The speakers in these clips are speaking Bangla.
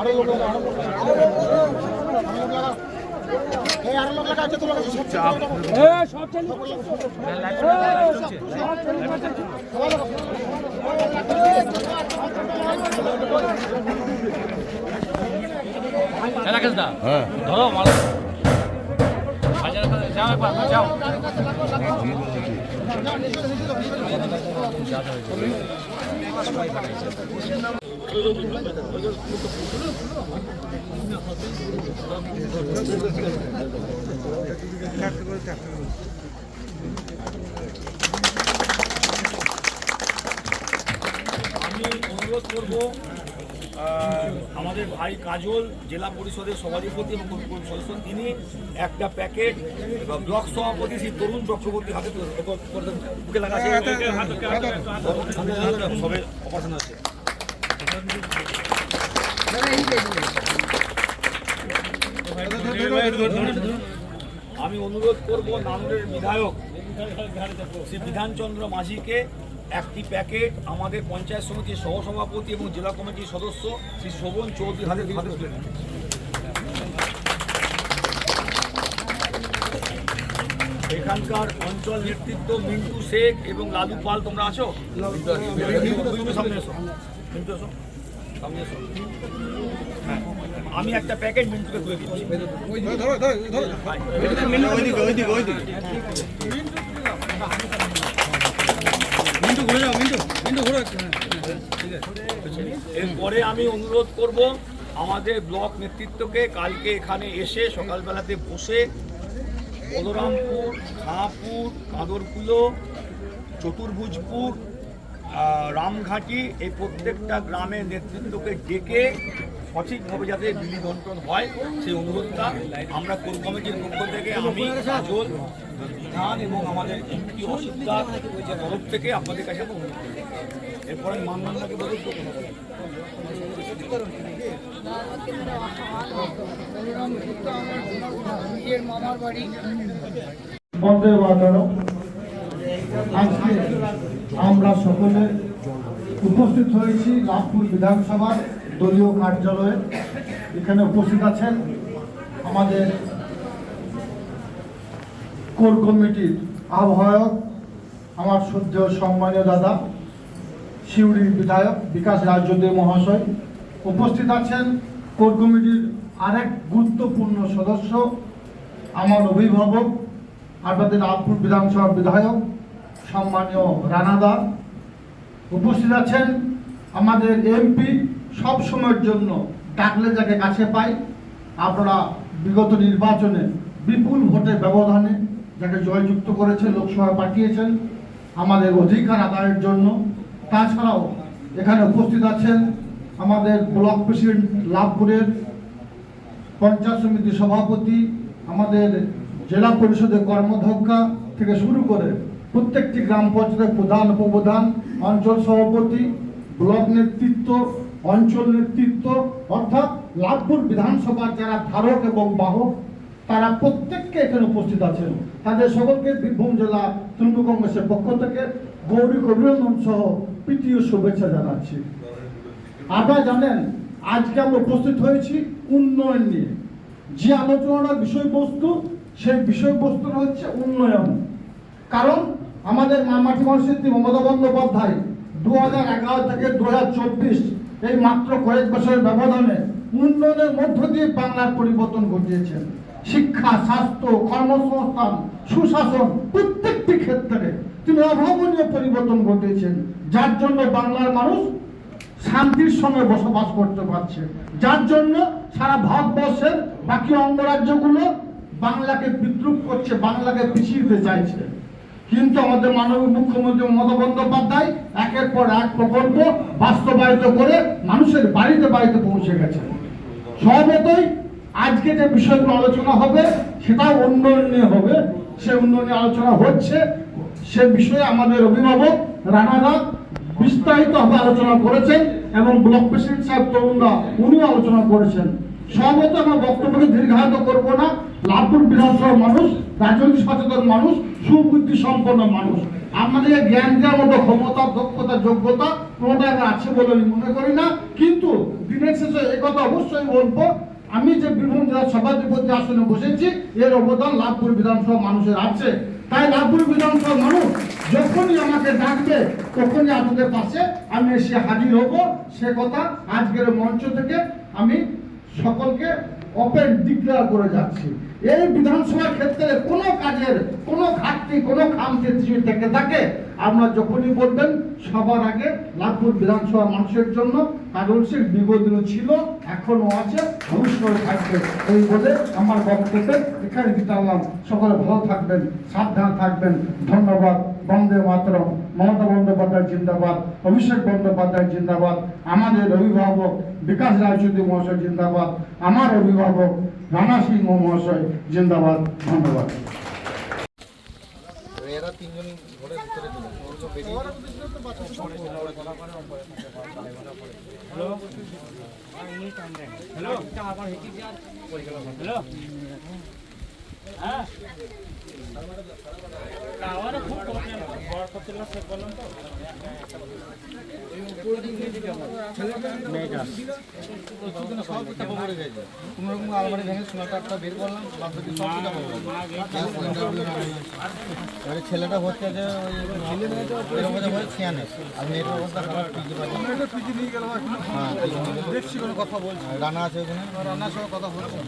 আরও লোক আরও লোক রাকেশ দা হ্যাঁ। ধরো মাল যাও একবার যাও। আমি অনুরোধ করব আমাদের ভাই কাজল জেলা পরিষদের সভাধিপতি এবং সদস্য তিনি একটা প্যাকেট ব্লক সভাপতি শ্রী তরুণ চক্রবর্তী হাতে বুকে লাগা আছে। সবে অপারেশন আছে আমি অনুরোধ করব নানুরের বিধায়ক শ্রী বিধানচন্দ্র মাঝিকে একটি প্যাকেট আমাদের পঞ্চায়েত সমিতির সহসভাপতি এবং জেলা কমিটির সদস্য শ্রী শোভন চৌধুরী হাতে হাতে তুলে দিন। এখানকার অঞ্চল নেতৃত্ব মিন্টু শেখ এবং লালু পাল তোমরা আছো? সামনে আমি একটা প্যাকেট মিন্টুকে তুলে দিচ্ছি। এরপরে আমি অনুরোধ করব আমাদের ব্লক নেতৃত্বকে কালকে এখানে এসে সকালবেলাতে বসে বলরামপুর খাঁপুর কাদরকুলো, চতুর্ভুজপুর রামঘাটি এই প্রত্যেকটা গ্রামের নেতৃত্বকে ডেকে সঠিকভাবে যাতে বিলি বন্টন হয়, সেই অনুরোধটা আমরা কোর কমিটির পক্ষ থেকে আমি, কাজল বিধান এবং আমাদের এমপি অসিদ্দার তরফ থেকে আপনাদের কাছে অনুরোধ করি এরপরে মানদণ্ডকে বলে নিজের মামার বাড়ি আজকে আমরা সকলে উপস্থিত হয়েছি লাভপুর বিধানসভার দলীয় কার্যালয়ে। এখানে উপস্থিত আছেন আমাদের কোর কমিটির আহ্বায়ক, আমার শ্রদ্ধেয় সম্মানীয় দাদা, সিউড়ির বিধায়ক বিকাশ রাজ্যদেব মহাশয়। উপস্থিত আছেন কোর কমিটির আরেক গুরুত্বপূর্ণ সদস্য, আমার অভিভাবক, আপনাদের লাভপুর বিধানসভার বিধায়ক সম্মানীয় রানাদা, উপস্থিত আছেন আমাদের এমপি সব সময়ের জন্য ডাকলে যাকে কাছে পাই আপনারা বিগত নির্বাচনে বিপুল ভোটের ব্যবধানে যাকে জয়যুক্ত করেছে লোকসভায় পাঠিয়েছেন, আমাদের অধিকার আদায়ের জন্য। তাছাড়াও এখানে উপস্থিত আছেন আমাদের ব্লক প্রেসিডেন্ট লাভপুরের পঞ্চায়েত সমিতির সভাপতি, আমাদের জেলা পরিষদের কর্মধ্যক্ষা থেকে শুরু করে প্রত্যেকটি গ্রাম পঞ্চায়েতের প্রধান উপপ্রধান, অঞ্চল সভাপতি, ব্লক নেতৃত্ব, অঞ্চল নেতৃত্ব, অর্থাৎ লাভপুর বিধানসভার যারা ধারক এবং বাহক, তারা প্রত্যেককে এখানে উপস্থিত আছেন। তাদের সকলকে বীরভূম জেলা তৃণমূল কংগ্রেসের পক্ষ থেকে গৌরী অভিনন্দন সহ প্রীতীয় শুভেচ্ছা জানাচ্ছি। আপনারা জানেন, আজকে আমরা উপস্থিত হয়েছি উন্নয়ন নিয়ে। যে আলোচনার বিষয়বস্তু, সেই বিষয়বস্তুটা হচ্ছে উন্নয়ন। কারণ আমাদের মামাটি মহাশক্তি মমতা বন্দ্যোপাধ্যায় দু হাজার এগারো থেকে দু চব্বিশ, এই মাত্র কয়েক বছরের ব্যবধানে উন্নয়নের মধ্য দিয়ে বাংলার পরিবর্তন ঘটিয়েছেন শিক্ষা, স্বাস্থ্য, কর্মসংস্থান, সুশাসন প্রত্যেকটি ক্ষেত্রে তিনি অভাবনীয় পরিবর্তন ঘটিয়েছেন, যার জন্য বাংলার মানুষ শান্তির সঙ্গে বসবাস করতে পারছে। যার জন্য সারা ভারতবর্ষের বাকি অঙ্গরাজ্যগুলো বাংলাকে বিদ্রুপ করছে, বাংলাকে পিছিয়ে চাইছে। কিন্তু আমাদের মাননীয় মুখ্যমন্ত্রী মমতা বন্দ্যোপাধ্যায় একের পর এক প্রকল্প বাস্তবায়িত করে মানুষের বাড়িতে বাড়িতে পৌঁছে গেছে সর্বতই আজকে যে বিষয়গুলো আলোচনা হবে, সেটাও উন্নয়ন নিয়ে হবে। সে উন্নয়নে আলোচনা হচ্ছে, সে বিষয়ে আমাদের অভিভাবক রানাদা বিস্তারিতভাবে আলোচনা করেছেন এবং ব্লক প্রেসিডেন্ট সাহেব তরুণরা উনিও আলোচনা করেছেন। সর্বত আমার বক্তব্যকে দীর্ঘায়িত করব না। লাভপুর বিধানসভার মানুষ, রাজনৈতিক সচেতন মানুষ, সুবুদ্ধি সম্পন্ন মানুষ। আমাদের জ্ঞান দেওয়ার মতো ক্ষমতা, দক্ষতা, যোগ্যতা কোনোটাই আমার আছে বলে আমি মনে করি না। কিন্তু দিনের শেষে এই কথা অবশ্যই বলব, আমি যে বীরভূম জেলার সভাধিপতি আসনে বসেছি, এর অবদান লাভপুর বিধানসভা মানুষের আছে। তাই লাভপুর বিধানসভা মানুষ যখনই আমাকে ডাকবে, তখনই আপনাদের পাশে আমি এসে হাজির হব। সে কথা আজকের মঞ্চ থেকে আমি সকলকে ওপেন ডিক্লেয়ার করে যাচ্ছি। এই বিধানসভার ক্ষেত্রে কোনো কাজের, কোনো ঘাটতি, কোনো খামতি যদি থেকে থাকে। আপনারা যখনই বলবেন, সবার আগে লাভপুর বিধানসভা মানুষের জন্য কারণ সে বিগত দিনে ছিল এখনও আছে, ভবিষ্যতে থাকবে এই বলে আমার বক্তব্যে এখানে দিতে সকলে ভালো থাকবেন, সাবধান থাকবেন। ধন্যবাদ। বন্দে মাতরম, মমতা বন্দ্যোপাধ্যায় জিন্দাবাদ, অভিষেক বন্দ্যোপাধ্যায় জিন্দাবাদ, আমাদের অভিভাবক বিকাশ রায়চৌধুরী মহাশয় জিন্দাবাদ, আমার অভিভাবক রানা সিংহ মহাশয় জিন্দাবাদ, ধন্যবাদ। এরা বেরিয়ে হ্যালো হ্যালো? আলমারি ভেঙে বের করলাম। এবারে ছেলেটা হচ্ছে যে ছিয়ানে আর অবস্থা হ্যাঁ রানা আছে ওখানে? রানার সঙ্গে কথা বলছি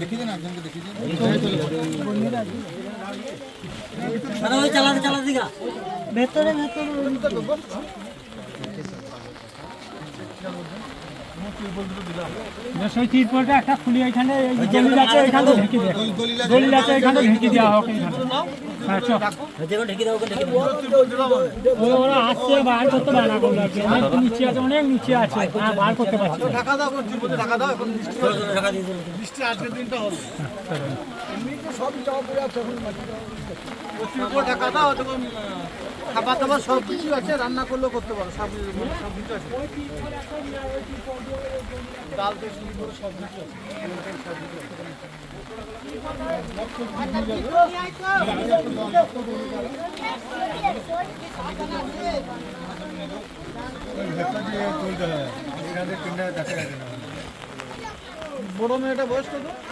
দেখিয়ে দেন একজনকে দেখিয়ে। চালাতে চালাতে ভেতরে ভেতরে সেই তিরপলটা একটা খুলি এখানে দলিল আছে এখানে ঢেকে দেয় দলিল- আছে? এখানে ঢেকে দেওয়া হোক এখানে হ্যাঁ ওরা আসছে বার করতে পারে না কোনো অনেক নিচে আছে অনেক নিচে আছে হ্যাঁ বার করতে পারছে টাকা দাও টাকা দাও এখন বৃষ্টি আজকের দিনটা হবে সব চাওয়া পড়ে আছে এখন খাবার দাবার সব কিছু আছে রান্না করলেও করতে পারো সব সব কিছু আছে। ডাল থেকে শুরু করে সব কিছু আছে। সব কিছু বড় মেয়েটা বয়স কত তো?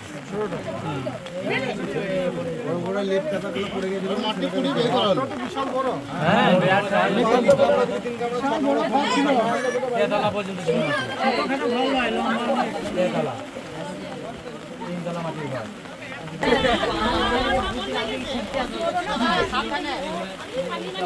হ্যাঁ তিনতলা মাটির ঘর। এদিকে